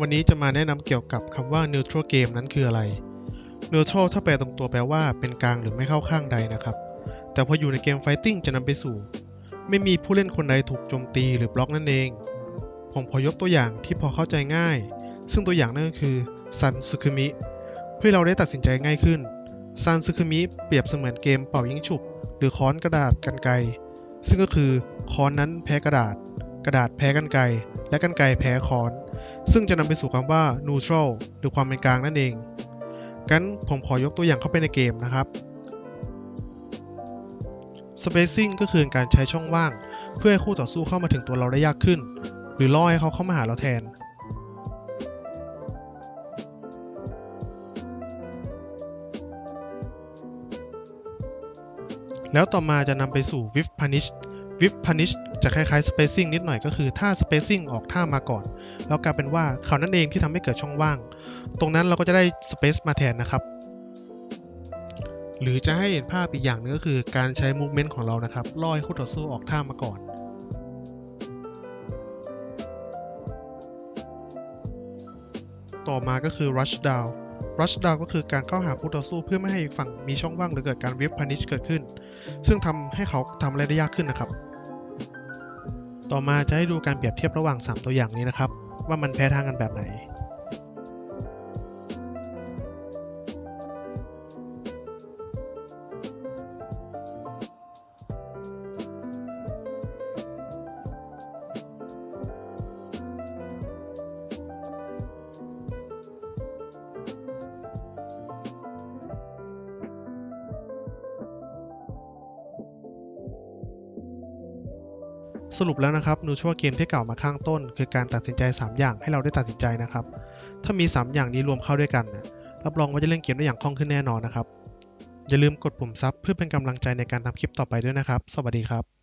วันนี้จะมาแนะนำเกี่ยวกับคำว่า neutral game นั้นคืออะไร neutral ถ้าแปลตรงตัวแปลว่าเป็นกลางหรือไม่เข้าข้างใดนะครับ แต่พออยู่ในเกม fighting จะนำไปสู่ ไม่มีผู้เล่นคนใดถูกโจมตีหรือบล็อกนั่นเอง ผมขอยกตัวอย่างที่พอเข้าใจง่าย ซึ่งตัวอย่างนั่นก็คือซันซึคุมิเพื่อเราได้ตัดสินใจง่ายขึ้นซันซึคุมิเปรียบเสมือนเกมเป่ายิงฉุบ หรือค้อนกระดาษกันไกซึ่งก็คือค้อนนั้นแพ้กระดาษ กระดาษแพ้กันไกและกันไกแพ้ค้อน ซึ่งจะนำไปสู่คำว่า neutral หรือความเป็นกลางนั่นเองงั้นผมขอยกตัวอย่างเข้าไปในเกมนะครับ spacing ก็คือการใช้ช่องว่าง เพื่อให้คู่ต่อสู้เข้ามาถึงตัวเราได้ยากขึ้น หรือล่อให้เขาเข้ามาหาเราแทน แล้วต่อมาจะนำไปสู่ whip punish whip punish จะคล้ายๆ spacing นิดหน่อยก็คือถ้า spacing ออกท่ามาก่อน แล้วกลายเป็นว่าเขานั่นเองที่ทำให้เกิดช่องว่าง ตรงนั้นเราก็จะได้ space มาแทนนะครับ หรือจะให้เห็นภาพอีกอย่างหนึงก็คือการใช้ movement ของเรานะครับล่อให้คู่ต่อสู้ออกท่ามาก่อนต่อมาก็คือ rush down rush down ก็คือการเข้าหาคู่ต่อสู้เพื่อไม่ให้อีกฝั่งมีช่องว่างหรือเกิดการ whip punish เกิดขึ้น ซึ่งทำให้เขาทำอะไรได้ยากขึ้นนะครับ ต่อมาจะให้ดูการเปรียบเทียบระหว่าง 3 ตัวอย่างนี้นะครับ ว่ามันแพ้ทางกันแบบไหน สรุปแล้วนะครับนูชัวเกมที่กล่าวมาข้างต้น คือการตัดสินใจ 3 อย่างให้เราได้ตัดสินใจนะครับ ถ้ามี 3 อย่างนี้รวมเข้าด้วยกันนะรับรองว่าจะเล่นเกมได้อย่างคล่องขึ้นแน่นอนนะครับ อย่าลืมกดปุ่มซับเพื่อเป็นกำลังใจในการทำคลิปต่อไปด้วยนะครับ สวัสดีครับ